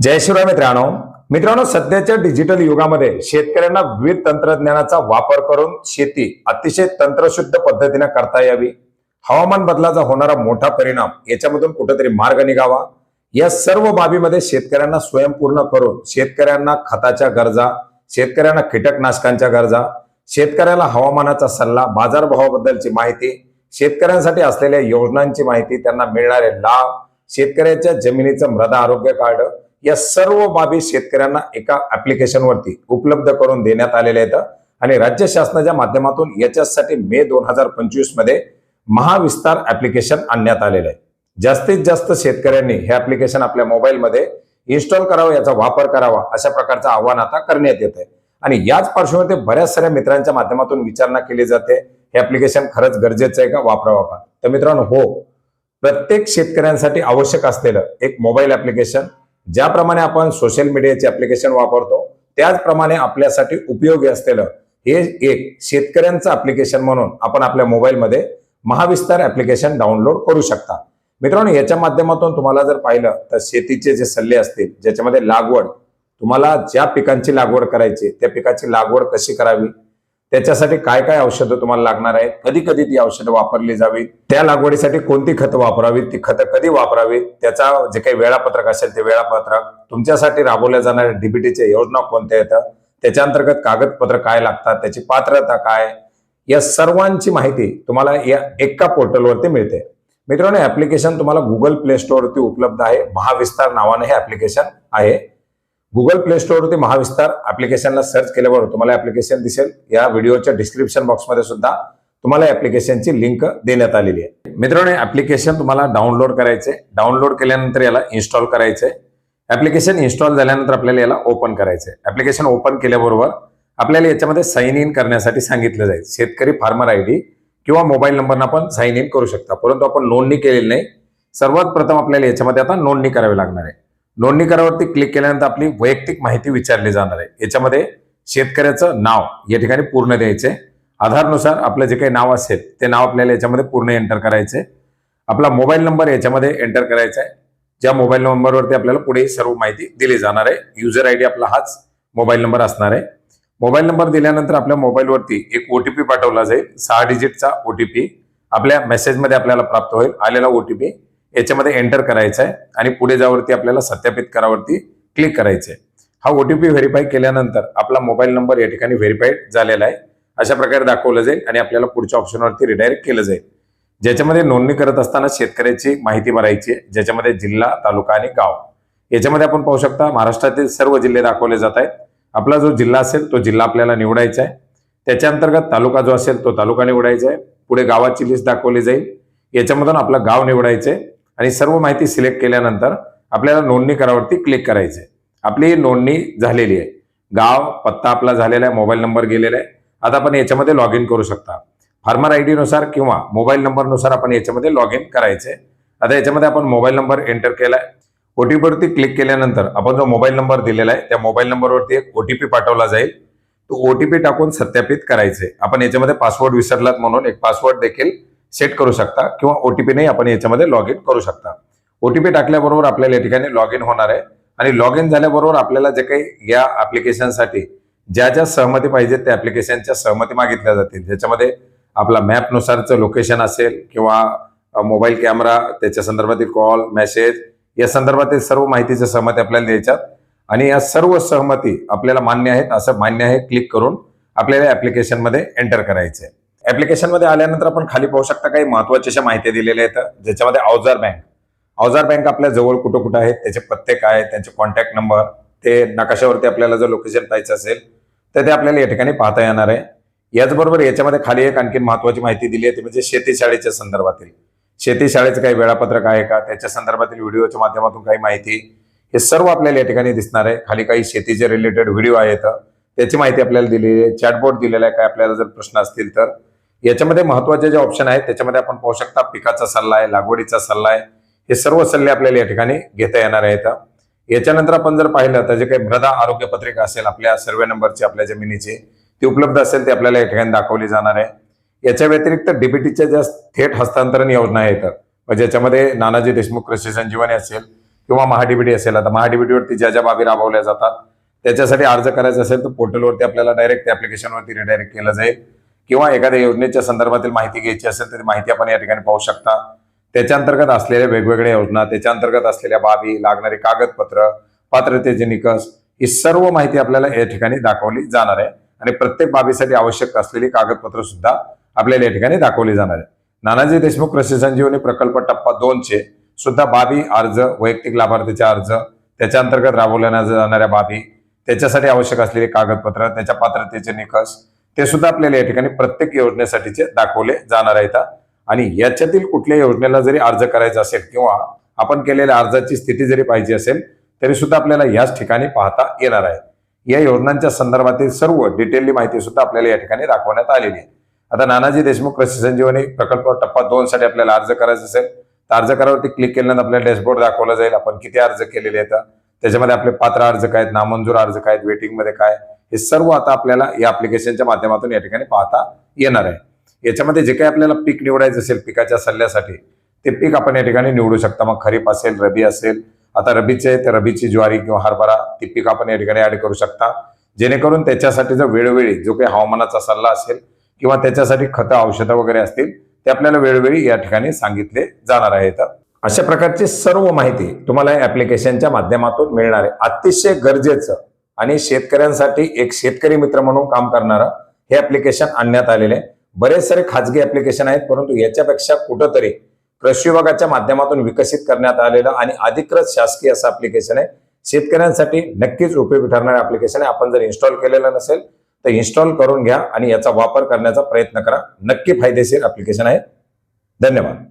जय शिवराय मित्रांनो. मित्रांनो सध्याच्या डिजिटल युगामध्ये शेतकऱ्यांना विविध तंत्रज्ञानाचा वापर करून शेती अतिशय तंत्रशुद्ध पद्धतीने करता यावी. हवामान बदलाचा होणारा मोठा परिणाम याच्यामधून कुठेतरी मार्ग निघावा. या सर्व बाबीमध्ये शेतकऱ्यांना स्वयंपूर्ण करून शेतकऱ्यांना खताच्या गरजा शेतकऱ्यांना कीटकनाशकांच्या गरजा शेतकऱ्याला हवामानाचा सल्ला बाजारभावाबद्दलची माहिती शेतकऱ्यांसाठी असलेल्या योजनांची माहिती त्यांना मिळणारे लाभ शेतकऱ्याच्या जमिनीचं मृदा आरोग्य कार्ड या सर्व बाबी शेतकऱ्यांना एका ऍप्लिकेशनवरती उपलब्ध करून देण्यात आलेल्या आहेत. आणि राज्य शासनाच्या माध्यमातून याच्यासाठी मे दोन हजार पंचवीसमध्ये महाविस्तार ऍप्लिकेशन आणण्यात आलेलं आहे. जास्तीत जास्त शेतकऱ्यांनी हे ऍप्लिकेशन आपल्या मोबाईलमध्ये इन्स्टॉल करावं याचा वापर करावा अशा प्रकारचं आव्हान आता करण्यात येत आहे. आणि याच पार्श्वभूमीवर बऱ्याच साऱ्या मित्रांच्या माध्यमातून विचारणा केली जाते. हे ऍप्लिकेशन खरंच गरजेचं आहे का? वापरावा का तर मित्रांनो हो. प्रत्येक शेतकऱ्यांसाठी आवश्यक असलेलं एक मोबाईल ऍप्लिकेशन ज्याप्रमाणे आपण सोशल मीडियाचे ऍप्लिकेशन वापरतो त्याचप्रमाणे आपल्यासाठी उपयोगी असलेलं हे एक शेतकऱ्यांचं ऍप्लिकेशन म्हणून आपण आपल्या मोबाईलमध्ये महाविस्तार ऍप्लिकेशन डाउनलोड करू शकता. मित्रांनो याच्या माध्यमातून तुम्हाला जर पाहिलं तर शेतीचे जे सल्ले असतील ज्याच्यामध्ये लागवड तुम्हाला ज्या पिकांची लागवड करायची त्या पिकाची लागवड कशी करावी? त्याच्यासाठी काय काय औषधं तुम्हाला लागणार आहेत? कधी कधी ती औषधं वापरली जावी त्या लागवडीसाठी कोणती खतं वापरावीत? ती खतं कधी वापरावीत? त्याचा जे काही वेळापत्रक असेल ते वेळापत्रक. तुमच्यासाठी राबवल्या जाणाऱ्या डीबीटीच्या योजना कोणत्या येतात? त्याच्या अंतर्गत कागदपत्र काय लागतात? त्याची पात्रता काय? या सर्वांची माहिती तुम्हाला या एका पोर्टलवरती मिळते. मित्रांनो ऍप्लिकेशन तुम्हाला गुगल प्ले स्टोअरवरती उपलब्ध आहे. महाविस्तार नावाने हे ऍप्लिकेशन आहे. गुगल प्ले स्टोअरवरती महाविस्तार ऍप्लिकेशनला सर्च केल्यावर तुम्हाला ऍप्लिकेशन दिसेल. या व्हिडिओच्या डिस्क्रिप्शन बॉक्समध्ये सुद्धा तुम्हाला ऍप्लिकेशनची लिंक देण्यात आलेली आहे. मित्रांनो ऍप्लिकेशन तुम्हाला डाउनलोड करायचे डाउनलोड केल्यानंतर याला इन्स्टॉल करायचे ऍप्लिकेशन इन्स्टॉल झाल्यानंतर आपल्याला याला ओपन करायचे ऍप्लिकेशन ओपन केल्याबरोबर आपल्याला याच्यामध्ये साइन इन करण्यासाठी सांगितलं जाईल. शेतकरी फार्मर आय डी किंवा मोबाईल नंबरनं आपण साइन इन करू शकता. परंतु आपण नोंदणी केलेली नाही. सर्वात प्रथम आपल्याला याच्यामध्ये आता नोंदणी करावी लागणार आहे. नोंदणी करावरती क्लिक केल्यानंतर आपली वैयक्तिक माहिती विचारली जाणार आहे. याच्यामध्ये शेतकऱ्याचं नाव या ठिकाणी पूर्ण द्यायचे. आधारनुसार आपलं जे काही नाव असेल ते नाव आपल्याला याच्यामध्ये पूर्ण एंटर करायचे. आपला मोबाईल नंबर याच्यामध्ये एंटर करायचा आहे. ज्या मोबाईल नंबरवरती आपल्याला पुढे सर्व माहिती दिली जाणार आहे. युजर आय डी आपला हाच मोबाईल नंबर असणार आहे. मोबाईल नंबर दिल्यानंतर आपल्या मोबाईलवरती एक ओटीपी पाठवला जाईल. सहा डिजिटचा ओटीपी आपल्या मेसेजमध्ये आपल्याला प्राप्त होईल. आलेला ओटीपी याच्यामध्ये एंटर करायचा आहे आणि पुढे जावरती आपल्याला सत्यापित करावरती क्लिक करायचं आहे हा ओटीपी व्हेरीफाय केल्यानंतर आपला मोबाईल नंबर या ठिकाणी व्हेरीफाईड झालेला आहे. अशा प्रकारे दाखवलं जाईल आणि आपल्याला पुढच्या ऑप्शनवरती रिडायरेक्ट केलं जाईल. ज्याच्यामध्ये नोंदणी करत असताना शेतकऱ्याची माहिती भरायची आहे ज्याच्यामध्ये जिल्हा तालुका आणि गाव. याच्यामध्ये आपण पाहू शकता महाराष्ट्रातील सर्व जिल्हे दाखवले जात आहेत. आपला जो जिल्हा असेल तो जिल्हा आपल्याला निवडायचा आहे. त्याच्या अंतर्गत तालुका जो असेल तो तालुका निवडायचा आहे. पुढे गावाची लिस्ट दाखवली जाईल. याच्यामधून आपलं गाव निवडायचे आणि सर्व माहिती सिलेक्ट केल्यानंतर आपल्याला नोंदणी करावरती क्लिक करायचे आपली नोंदणी झालेली आहे. गाव पत्ता आपला झालेला आहे मोबाईल नंबर गेलेला आहे. आता आपण याच्यामध्ये लॉग इन करू शकता. फार्मर आयनुसार किंवा मोबाईल नंबरनुसार आपण याच्यामध्ये लॉग इन करायचे आता याच्यामध्ये आपण मोबाईल नंबर एंटर केला ओ टी वरती क्लिक केल्यानंतर आपण जो मोबाईल नंबर दिलेला आहे त्या मोबाईल नंबरवरती एक ओटीपी पाठवला जाईल. तो ओटीपी टाकून सत्यापित करायचे आपण याच्यामध्ये पासवर्ड विसरलात म्हणून एक पासवर्ड देखील सेट करू शकता किंवा ओ टी पीनेही आपण याच्यामध्ये लॉग इन करू शकता. ओटीपी टाकल्याबरोबर आपल्याला या ठिकाणी लॉग इन होणार आहे. आणि लॉग इन झाल्याबरोबर आपल्याला जे काही या ऍप्लिकेशनसाठी ज्या ज्या सहमती पाहिजेत त्या ऍप्लिकेशनच्या सहमती मागितल्या जातील. ज्याच्यामध्ये आपला मॅपनुसारचं लोकेशन असेल किंवा मोबाईल कॅमेरा त्याच्या संदर्भातील कॉल मेसेज या संदर्भातील सर्व माहितीच्या सहमती आपल्याला द्यायच्यात. आणि या सर्व सहमती आपल्याला मान्य आहेत असं मान्य आहे क्लिक करून आपल्याला ऍप्लिकेशनमध्ये एंटर करायचे आहे मध्ये आल्यानंतर आपण खाली पाहू शकता काही महत्त्वाच्या अशा माहिती दिलेल्या आहेत. ज्याच्यामध्ये अवजार बँक अवजार बँक आपल्या जवळ कुठं कुठं आहेत त्याचे पत्ते काय त्यांचे कॉन्टॅक्ट नंबर ते नकाशावरती आपल्याला जर लोकेशन पाहायचं असेल तर ते आपल्याला या ठिकाणी पाहता येणार आहे. याचबरोबर याच्यामध्ये खाली एक आणखी महत्वाची माहिती दिली आहे ती म्हणजे शेती शाळेच्या संदर्भातील. शेती शाळेचं काही वेळापत्रक आहे का? त्याच्या संदर्भातील व्हिडिओच्या माध्यमातून काही माहिती. हे सर्व आपल्याला या ठिकाणी दिसणार आहे. खाली काही शेतीचे रिलेटेड व्हिडिओ आहेत. त्याची माहिती आपल्याला दिलेली आहे. चॅटबोर्ड दिलेला आहे. काय आपल्याला जर प्रश्न असतील तर. याच्यामध्ये महत्त्वाचे जे ऑप्शन आहेत त्याच्यामध्ये आपण पाहू शकता पिकाचा सल्ला आहे लागवडीचा सल्ला आहे. हे सर्व सल्ले आपल्याला या ठिकाणी घेता येणार आहेत. याच्यानंतर आपण जर पाहिलं तर जे काही मृदा आरोग्य पत्रिका असेल आपल्या सर्वे नंबरची आपल्या जमिनीची ती उपलब्ध असेल ती आपल्याला या ठिकाणी दाखवली जाणार आहे. याच्या व्यतिरिक्त डीबीटीच्या ज्या थेट हस्तांतरण योजना आहेत म्हणजे ज्याच्यामध्ये नानाजी देशमुख कृषी संजीवनी असेल किंवा महाडीबीटी असेल आता महाडीबीटीवरती ज्या ज्या बाबी राबवल्या जातात त्याच्यासाठी अर्ज करायचा असेल तर पोर्टलवरती आपल्याला डायरेक्ट त्या ऍप्लिकेशनवरती रिडायरेक्ट केलं जाईल. किंवा एखाद्या योजनेच्या संदर्भातील माहिती घ्यायची असेल तर ती माहिती आपण या ठिकाणी पाहू शकता. त्याच्या अंतर्गत असलेल्या वेगवेगळ्या योजना त्याच्या अंतर्गत असलेल्या बाबी लागणारी कागदपत्र पात्रतेचे निकष ही सर्व माहिती आपल्याला या ठिकाणी दाखवली जाणार आहे. आणि प्रत्येक बाबीसाठी आवश्यक असलेली कागदपत्र सुद्धा आपल्याला या ठिकाणी दाखवली जाणार आहे. नानाजी देशमुख कृषी संजीवनी प्रकल्प टप्पा दोनचे सुद्धा बाबी अर्ज वैयक्तिक लाभार्थीचे अर्ज त्याच्या अंतर्गत राबवल्या जाणाऱ्या बाबी त्याच्यासाठी आवश्यक असलेले कागदपत्र त्याच्या पात्रतेचे निकष ते सुद्धा आपल्याला या ठिकाणी प्रत्येक योजनेसाठीचे दाखवले जाणार आहेत. आणि याच्यातील कुठल्या योजनेला जरी अर्ज करायचा असेल किंवा आपण केलेल्या अर्जाची स्थिती जरी पाहिजे असेल तरी सुद्धा आपल्याला याच ठिकाणी पाहता येणार आहे. या योजनांच्या संदर्भातील सर्व डिटेलली माहिती सुद्धा आपल्याला या ठिकाणी दाखवण्यात आलेली आहे. आता नानाजी देशमुख कृषी संजीवनी प्रकल्प टप्पा दोन साठी आपल्याला अर्ज करायचा असेल तर अर्ज करावरती क्लिक केल्यानंतर आपल्याला डॅशबोर्ड दाखवला जाईल. आपण किती अर्ज केलेले आहेत त्याच्यामध्ये आपले पात्र अर्ज काय आहेत नामंजूर अर्ज काय आहेत वेटिंगमध्ये काय हे सर्व आता आपल्याला या अप्लिकेशनच्या माध्यमातून या ठिकाणी पाहता येणार आहे. याच्यामध्ये जे काही आपल्याला पीक निवडायचं असेल पिकाच्या सल्ल्यासाठी ते पीक आपण या ठिकाणी निवडू शकता. मग खरीप असेल रबी असेल आता रबीचे तर रबीची ज्वारी किंवा हरभरा ती पीक आपण या ठिकाणी ऍड करू शकता. जेणेकरून त्याच्यासाठी जर वेळोवेळी जो काही हवामानाचा सल्ला असेल किंवा त्याच्यासाठी खतं औषधं वगैरे असतील ते आपल्याला वेळोवेळी या ठिकाणी सांगितले जाणार आहेत. अशा प्रकारची सर्व माहिती तुम्हाला या ऍप्लिकेशनच्या माध्यमातून मिळणार आहे. अतिशय गरजेचं आणि शेतकऱ्यांसाठी एक शेतकरी मित्र म्हणून काम करणारं हे ऍप्लिकेशन आणण्यात आलेले आहे. बरेच सारे खाजगी ऍप्लिकेशन आहेत परंतु याच्यापेक्षा कुठंतरी कृषी विभागाच्या माध्यमातून विकसित करण्यात आलेलं आणि अधिकृत शासकीय असं ऍप्लिकेशन आहे. शेतकऱ्यांसाठी नक्कीच उपयोगी ठरणारे ऍप्लिकेशन आहे. आपण जर इन्स्टॉल केलेलं नसेल तर इन्स्टॉल करून घ्या आणि याचा वापर करण्याचा प्रयत्न करा. नक्की फायदेशीर ऍप्लिकेशन आहे. धन्यवाद.